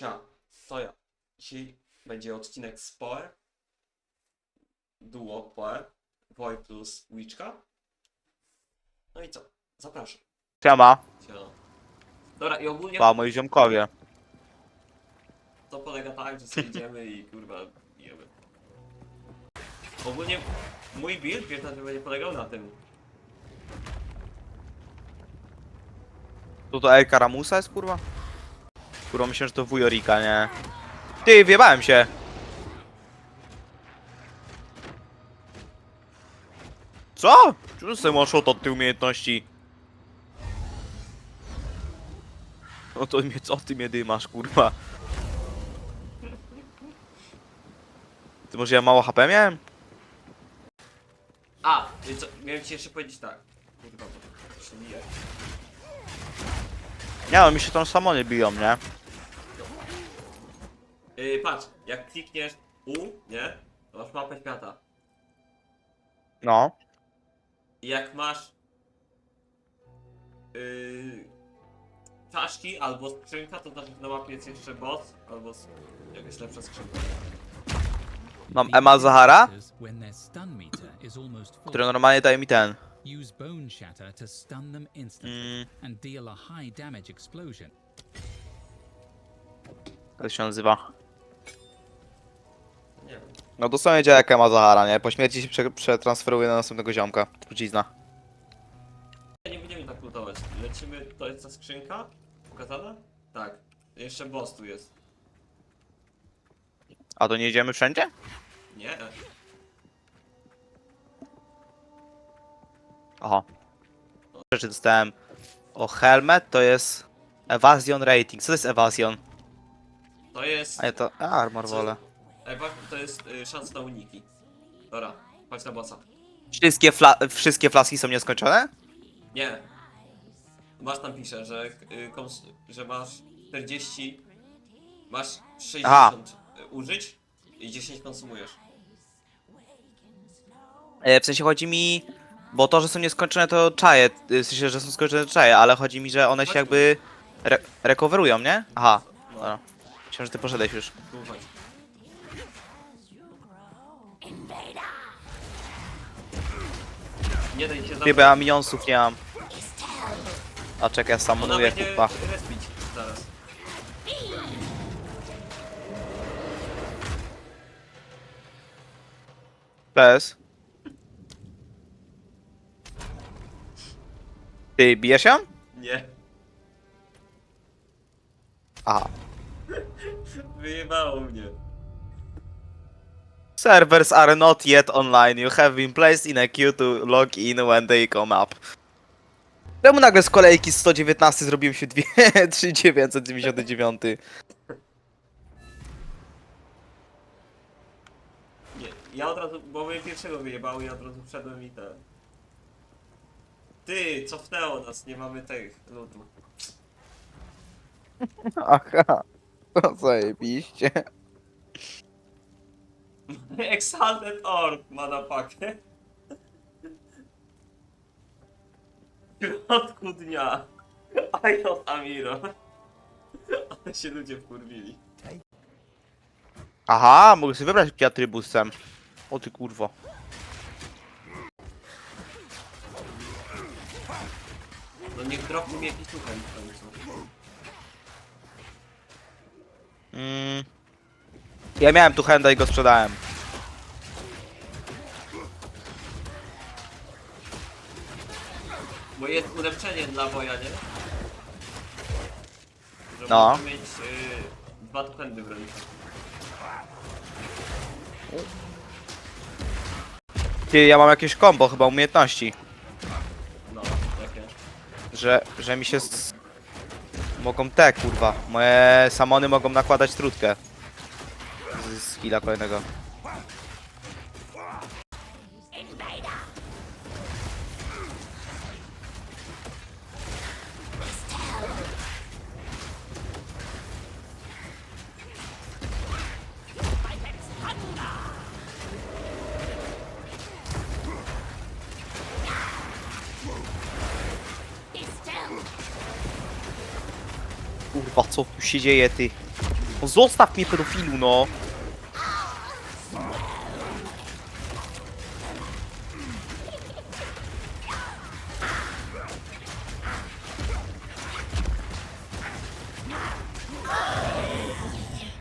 Cia, to ja. Dzisiaj będzie odcinek z Poe. Duo Poe. Woj plus Witchka. No i co? Zapraszam. Siema, Cia. Dobra, i ogólnie pa, moi ziomkowie. to polega tak, że sobie idziemy i kurwa jemy. Ogólnie mój build, czym będzie polegał na tym. Tu to El Karamusa jest, kurwa? Kurwa, myślę, że to wujorika, nie? Ty, wjebałem się! Co? Czemu sobie masz od tej umiejętności? No to mnie, co ty mnie dymasz, kurwa? Ty może ja mało HP miałem? A, co, miałem ci jeszcze powiedzieć tak. Kurwa, bo to się bije. Nie, no mi się tam samo nie biją, nie? Yy, patrz, jak klikniesz U, nie? To masz mapę świata. No. I jak masz yy, czaszki albo skrzynka, to znaczy, że na mapie jest jeszcze boss albo s- jakaś lepsza skrzynka. Mam Ema Zahara, który normalnie daje mi ten. use Bone Shatter to stun them instantly Mm, and deal a high damage explosion. jak to się nazywa? No dosłownie działa jak Ema Zahara, nie? Po śmierci się prze, przetransferuje na następnego ziomka. Trucizna. Nie będziemy tak lutować. Lecimy, to jest ta skrzynka pokazana? Tak. Jeszcze boss tu jest. A to nie idziemy wszędzie? Nie? Aha. Rzeczy dostałem. O, helmet to jest evasion rating. Co to jest evasion? To jest... A nie to... A, armor wolę. Ewa, to jest y, szansa na uniki. Dobra, chodź na bossa. Wszystkie, fla wszystkie flaski są nieskończone? Nie. Masz tam pisze, że, y, kons- że masz 40, masz 60 Aha. y, użyć i 10 konsumujesz. E, w sensie chodzi mi... Bo to, że są nieskończone to czaje. W sensie, że są skończone to czaje, ale chodzi mi, że one się jakby... Re recoverują, nie? Aha. No, Dobra. Myślałem, że ty poszedłeś już. tu chodź. Nie daj się Ty, bo ja minionsów nie mam. A czekaj, ja Ona samonuję, będzie kurwa. respić zaraz. PS. Ty, bijesz ją? Nie. Aha. Wyjebało mnie. Servers are not yet online. You have been placed in a queue to log in when they come up. Czemu nagle z kolejki 119 zrobiłem się dwie, 3999? Nie, ja od razu, bo mnie pierwszego wyjebało i ja od razu wszedłem i ten. Ty, cofnęło nas, nie mamy tych lutu. Aha. To zajebiście. Exalted Orb pakę. W środku dnia. Iron Amiro. Ale się ludzie wkurwili. Aha, mogę sobie wybrać jaki atrybut. O ty kurwo. No niech dropnie mi jakiś tuchem w końcu. Mm. Ja miałem tu henda i go sprzedałem. Bo jest ulepszenie dla boja, nie? Że No. może mieć y, dwa tuchendy w ręce. Ty, ja mam jakieś combo chyba umiejętności. No, jakie? Że, że mi się s... Mogą te kurwa. Moje samony mogą nakładać trutkę. Z skilla kolejnego. Kurwa, co tu się dzieje, ty? No zostaw mnie pedofilu, no!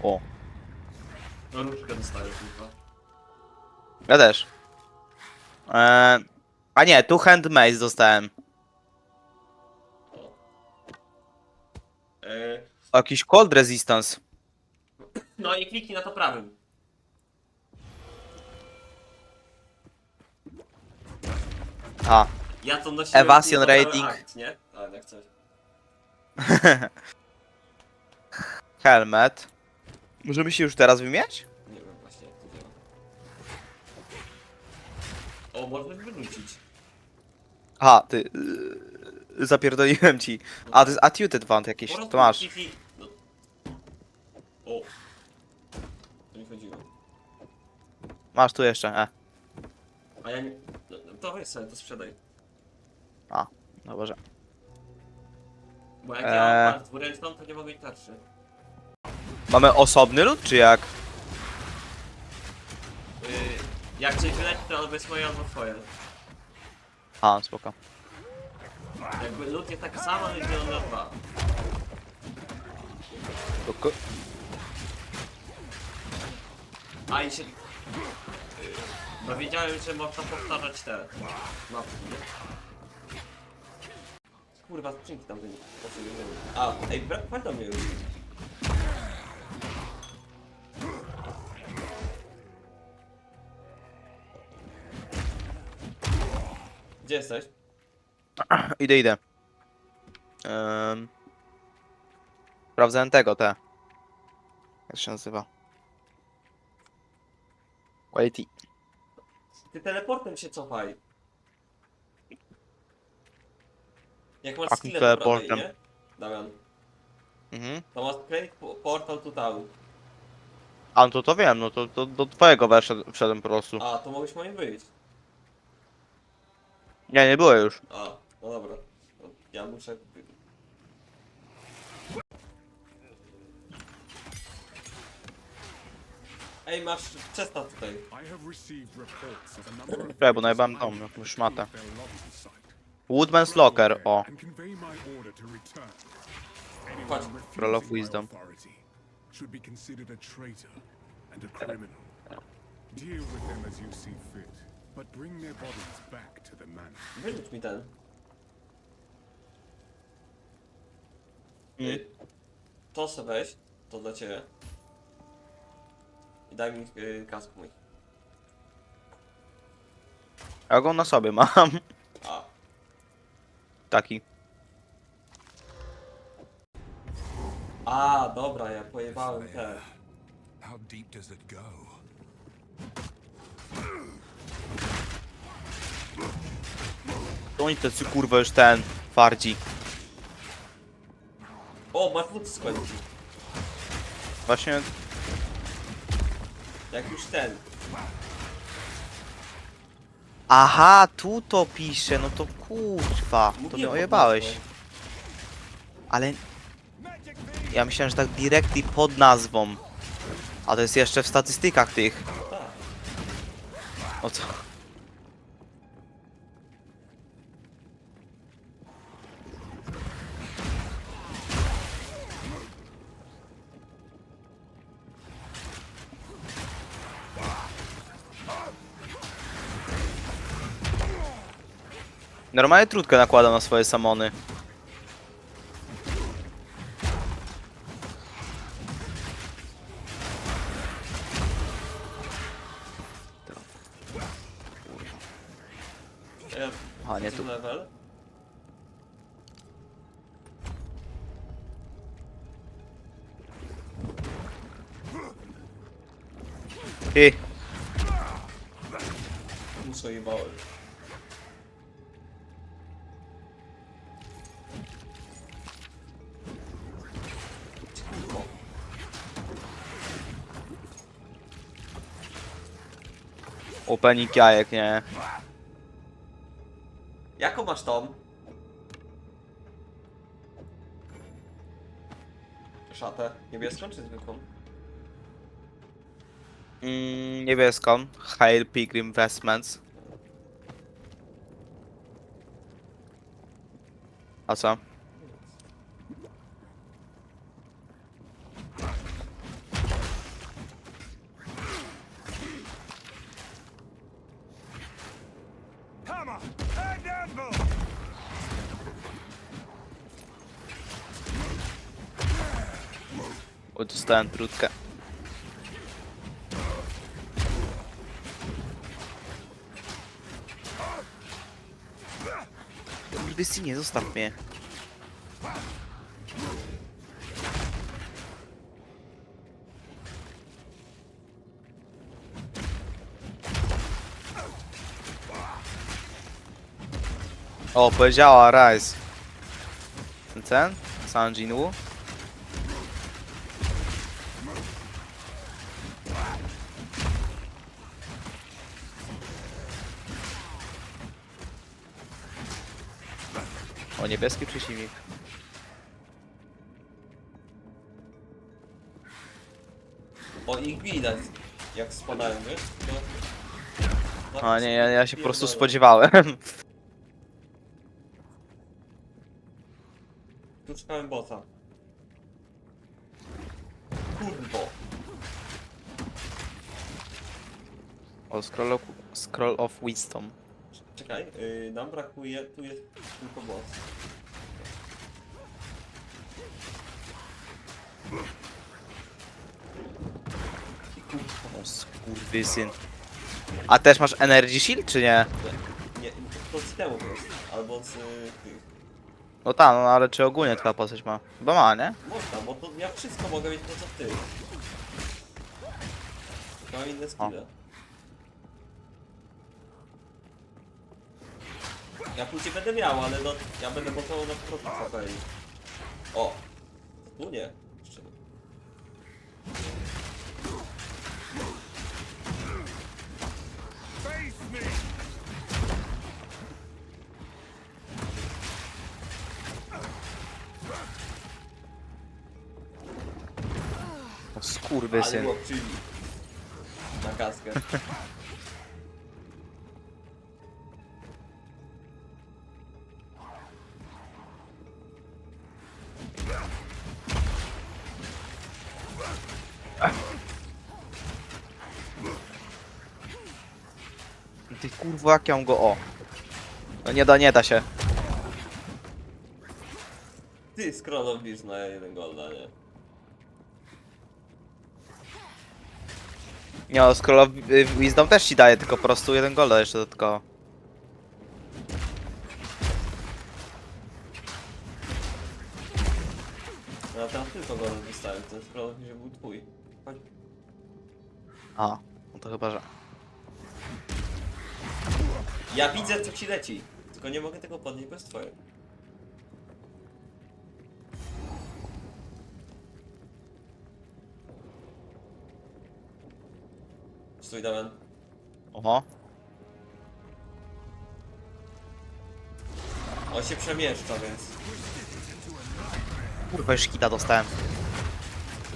O, No różkę dostaję, kurwa. ja też. Eee, a nie, tu handmaze dostałem. Yy, O, jakiś cold resistance. no i kliknij na to prawym. A, Ja to nosiłem... Evasion rating. Akt, nie? Ale jak coś. helmet. Możemy się już teraz wymieniać? Nie wiem właśnie jak to działa. O, można wyrzucić. Aha, ty... Yy, zapierdoliłem ci. A, to jest attuted wand jakieś, to masz. No. O. To nie chodziło. Masz tu jeszcze, e. A ja nie... No, no to weź sobie, to sprzedaj. No Boże. Bo jak Eee. ja mam dwuręczną, to nie mogę mieć tarczy. Mamy osobny lód, czy jak? Yy, jak coś wyleci, to albo jest moje, albo twoje. A, spoko. Jakby lód jest taki sam, ale zielony na dwa. spoko. A i się... Yy, bo wiedziałem, że można powtarzać te mapki, nie? Kurwa, skrzynki tam byli. A, ej, brak pamiętam mnie już. Gdzie jesteś? Idę, idę. Um, sprawdzałem tego, te. Jak się nazywa? Quality. Ty teleportem się cofaj. Jak masz Jakim skillę po prawej, teleportem? nie? Damian. Mhm. To masz po- portal to town. A no to to wiem, no to, to do twojego weszedł, wszedłem po prostu. A, to mogłeś moim wyjść. Nie, nie było już. A, no dobra. No, Ja muszę... Ej, masz czesta tutaj. I have received reports of a number of Czekaj, bo najebałem tą, jakąś szmatę. Woodman's Locker, o. and convey my order to return. Anyone Roll of refusing my wisdom. authority should be considered a traitor and a criminal. Deal with them as you see fit, but bring their bodies back to the manor. Wyrzuć mi ten. Y, To se weź, to dla ciebie. I daj mi y, kask mój. Ja go na sobie mam. A, Taki. a dobra, ja pojebałem te. How deep does it go? To oni tacy kurwa już ten, twardzi. O, masz skończyć. Właśnie Jak już ten. Aha, tu to pisze, no to kurwa, to mnie ojebałeś. Ale... Ja myślałem, że tak directly pod nazwą. A to jest jeszcze w statystykach tych. Tak. O co? Normalnie trudkę nakładam na swoje samony. A nie tu. level. Ty, Muszę jebałem. Opening jajek, nie? Jaką masz tą? szatę? Niebieską czy zwykłą? Mm, niebieską. Hail Pilgrim Investments. A co? O, dostałem trutkę. Kurwy nie zostaw mnie. O, powiedziała Rise. Ten ten? San O, niebieski przeciwnik. O, ich widać, jak spadają, wiesz? To... A nie, ja, ja się po prostu Pierdolę. spodziewałem. Tu szukałem bossa. Kurwo. O, scroll of, scroll of wisdom. Czekaj, yy, nam brakuje, tu jest tylko boss. O, skurwysyn. A też masz energy shield, czy nie? Nie, to z temu jest, albo z y, tych. No tak, no ale czy ogólnie twoja postać ma? Chyba ma, nie? Można, bo to ja wszystko mogę mieć poza tym. Mam inne skille. Ja później będę miał, ale no, ja będę potrzebował na kopeli. O! Tu nie. Jeszcze nie. O, Ale skurwysyn. Na kaskę. Mam go o. No nie da, nie da się. Ty scrollowisz na jeden golda, nie? Nie no, scroll of y, wisdom też ci daje, tylko po prostu jeden golda jeszcze dodatkowo. No ja tam tylko golda dostałem, ten scrollowisz że był twój. Chodź. A, no to chyba, że... Ja widzę co ci leci, tylko nie mogę tego podnieść, bo jest twoje. Stój Damian. Oho. On się przemieszcza, więc... Kurwa, już kita dostałem.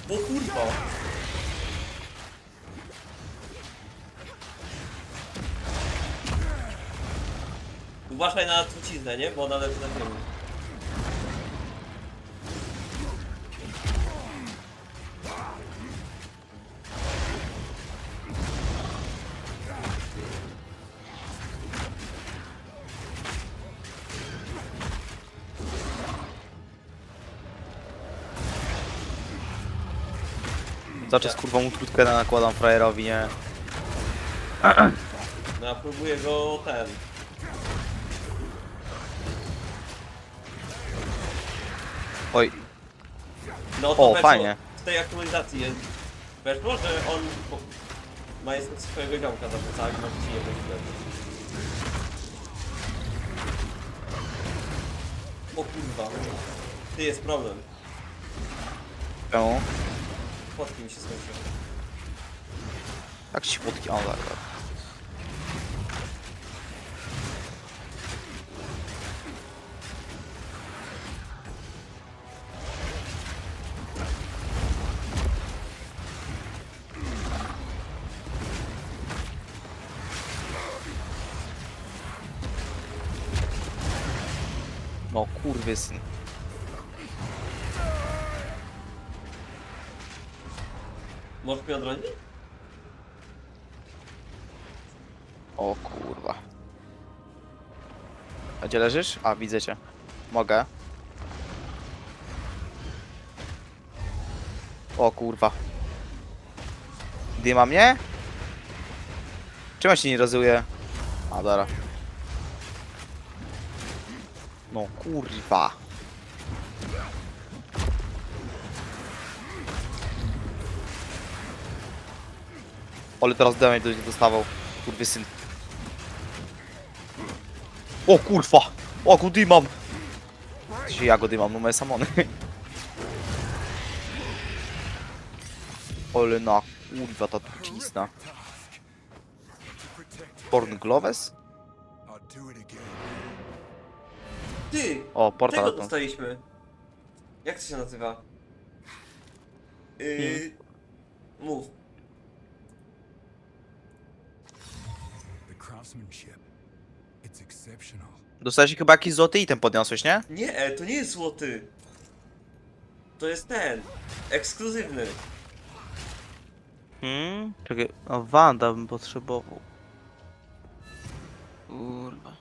O kurwa! Uważaj na truciznę, nie? Bo ona leży na tyłu. Cały czas kurwa mu nakładam frajerowi, nie? No ja próbuję go ten... Oj, No to O, weszło- fajnie. W tej aktualizacji jest... Weszło, że on po- ma jest swojego ziomka za plecami, może ci nie będzie O kurwa. Ty jest problem. czemu? Fotki mi się skończyły. Jak ci płotki? O, tak, tak. No kurwysyn. Możesz mnie? O kurwa. A gdzie leżysz? A, widzę cię. Mogę. O kurwa. Dyma mnie? Czemu się nie rozuje? A, dobra. No kurwa. Ale teraz damage będzie dostawał. Kurwy syn. O kurwa! O go dymam! Dzisiaj ja go dymam, no moje samony. Ale na kurwa ta trucizna. Porn Gloves? I'll do it again. Ty! O, Tego portal. to- dostaliśmy. Jak to się nazywa? Yy... Mów. The craftsmanship. It's exceptional. Dostałeś chyba jakiś złoty item podniosłeś, nie? Nie, to nie jest złoty. To jest ten. Ekskluzywny. Hmm? Czekaj, a Wanda bym potrzebował. Kurwa.